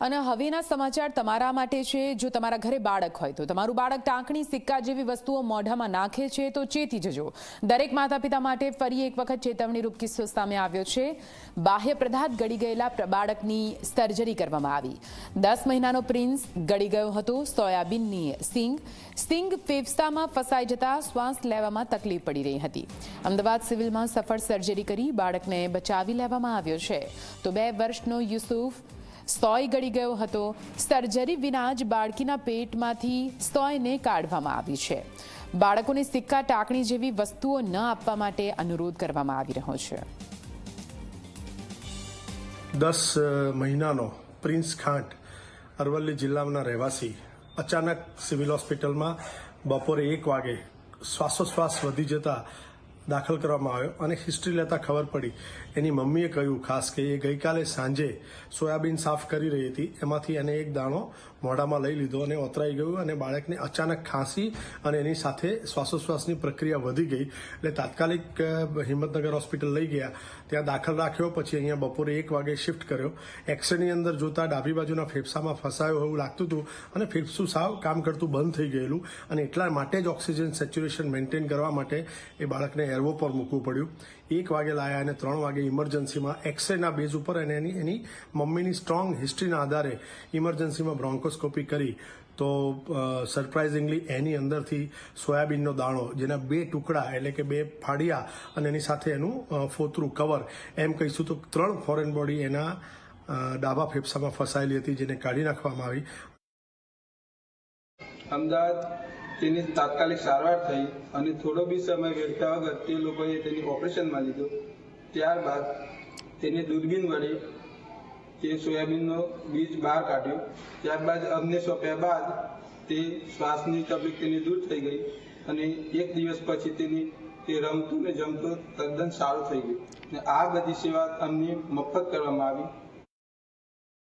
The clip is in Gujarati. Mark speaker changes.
Speaker 1: અને હવેના સમાચાર તમારા માટે છે. જો તમારા ઘરે બાળક હોય તો તમારું બાળક ટાંકણી, સિક્કા જેવી વસ્તુઓ મોઢામાં નાખે છે તો ચેતી જજો. દરેક માતા પિતા માટે ફરી એક વખત ચેતવણીરૂપ કિસ્સો સામે આવ્યો છે. બાહ્ય પદાર્થ ગળી ગયેલા બાળકની સર્જરી કરવામાં આવી. દસ મહિનાનો પ્રિન્સ ગળી ગયો હતો. સોયાબીનની સિંગ સિંગ ફેફસામાં ફસાઈ જતા શ્વાસ લેવામાં તકલીફ પડી રહી હતી. અમદાવાદ સિવિલમાં સફળ સર્જરી કરી બાળકને બચાવી લેવામાં આવ્યો છે. તો બે વર્ષનો યુસુફ સોય ગળી ગયો હતો. સર્જરી વિના જ બાળકીના પેટમાંથી સોયને કાઢવામાં આવી છે. બાળકોને સિક્કા ટાંકણી જેવી વસ્તુઓ ન આપવા માટે અનુરોધ કરવામાં આવી રહ્યો છે.
Speaker 2: દસ મહિનાનો પ્રિન્સ ખાંટ અરવલ્લી જિલ્લાના રહેવાસી અચાનક સિવિલ હોસ્પિટલમાં બપોરે એક વાગે શ્વાસોશ્વાસ વધી જતા દાખલ કરવામાં આવ્યો અને હિસ્ટ્રી લેતા ખબર પડી. એની મમ્મીએ કહ્યું, ખાસ કે એ ગઈકાલે સાંજે સોયાબીન સાફ કરી રહી હતી. એમાંથી એને એક દાણો મોઢામાં લઈ લીધો અને ઓતરાઈ ગયું અને બાળકને અચાનક ખાંસી અને એની સાથે શ્વાસોશ્વાસની પ્રક્રિયા વધી ગઈ. એટલે તાત્કાલિક હિંમતનગર હોસ્પિટલ લઈ ગયા. ત્યાં દાખલ રાખ્યો, પછી અહીંયા બપોરે એક વાગે શિફ્ટ કર્યો. એક્સરેની અંદર જોતા ડાબી બાજુના ફેફસામાં ફસાયો એવું લાગતું હતું અને ફેફસું સાવ કામ કરતું બંધ થઈ ગયેલું. અને એટલા માટે જ ઓક્સિજન સેચ્યુરેશન મેન્ટેન કરવા માટે એ બાળકને એરવો પર મૂકવું પડ્યું. એક વાગે લાયા અને ત્રણ વાગે ઇમરજન્સીમાં એક્સરેના બેઝ ઉપર અને એની એની મમ્મીની સ્ટ્રોંગ હિસ્ટ્રીના આધારે ઇમરજન્સીમાં બ્રોન્કોસ્કોપી કરી. તો સરપ્રાઇઝિંગલી એની અંદરથી સોયાબીનનો દાણો, જેના બે ટુકડા એટલે કે બે ફાડિયા અને એની સાથે એનું ફોતરું કવર, એમ કહીશું તો ત્રણ ફોરેન બોડી એના ડાબા ફેફસામાં ફસાયેલી હતી, જેને કાઢી નાખવામાં આવી.
Speaker 3: અમદાવાદ તેની તાત્કાલિક સારવાર થઈ અને થોડો બી સમય વેડતા વગર તે લોકોએ તેની ઓપરેશનમાં લીધો. ત્યારબાદ તેને દૂરબીન વડે તે સોયાબીનનો બીજ બહાર કાઢ્યો. ત્યારબાદ અમને સોંપ્યા બાદ તે શ્વાસની તકલીફ તેની દૂર થઈ ગઈ અને એક દિવસ પછી તેની તે રમતું ને જમતું તદ્દન સારું થઈ ગયું. અને આ બધી સેવા અમને મફત કરવામાં આવી.